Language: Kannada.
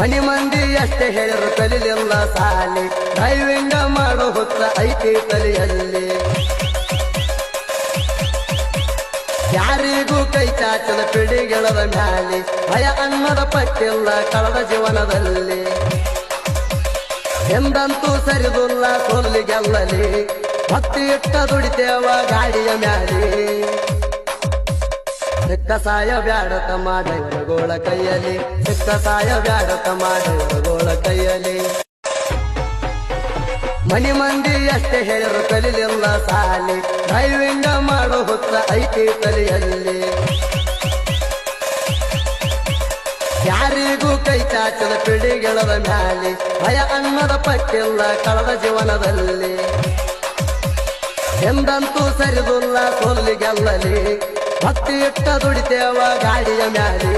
ಮನಿ ಮಂದಿ ಅಷ್ಟೇ ಹೇಳಿರು ಕಲಿಲಿಲ್ಲ ಸಾಲಿ. ಡ್ರೈವಿಂಗ ಮಾಡೋ ಹೊತ್ತ ಐತಿ ತಲೆಯಲ್ಲಿ. ಯಾರಿಗೂ ಕೈ ಚಾಚದ ಪಿಡಿಗೆಳದ ಮ್ಯಾಲಿ. ಭಯ ಅನ್ನದ ಪಟ್ಟಿಲ್ಲ ಕಳೆದ ಜೀವನದಲ್ಲಿ. ಎಂದಂತೂ ಸರಿದುಲ್ಲ ಸೋಲಿ ಗೆಲ್ಲಲಿ ಭಕ್ತಿ ಇಟ್ಟ ದುಡಿತೇವ ಗಾಡಿಯ ಮ್ಯಾಲಿ. ಸಿಕ್ಕ ಸಾಯ ಬ್ಯಾಡ ತಮ್ಮ ದೇವರಗೋಳ ಕೈಯಲ್ಲಿ. ಸಿಕ್ಕ ಸಾಯ ಬ್ಯಾಡ ತಮ್ಮ ದೇವರಗೋಳ ಕೈಯಲ್ಲಿ. ಮನಿ ಮಂದಿ ಅಷ್ಟೇ ಹೇಳಿರು ಕಲಿಲಿಲ್ಲ ಸಾಲಿ. ಡ್ರೈವಿಂಗ ಮಾಡೋ ಹೊತ್ತ ಐತಿ ತಲೆಯಲ್ಲಿ. ಯಾರಿಗೂ ಕೈ ಚಾಚದ ಪಿಡಿಗೆಳದ ಮ್ಯಾಲಿ, ಭಯ ಅನ್ನದ ಪಟ್ಟಿಲ್ಲ ಕಳೆದ ಜೀವನದಲ್ಲಿ. ಎಂದಂತೂ ಸರಿದುಲ್ಲ ಸೊಲ್ಲಿಗೆಲ್ಲಲಿ. ಗೆಲ್ಲಲಿ ಭಕ್ತಿ ಇಟ್ಟ ದುಡಿತೇವ ಗಾಡಿಯ ಮ್ಯಾಲಿ.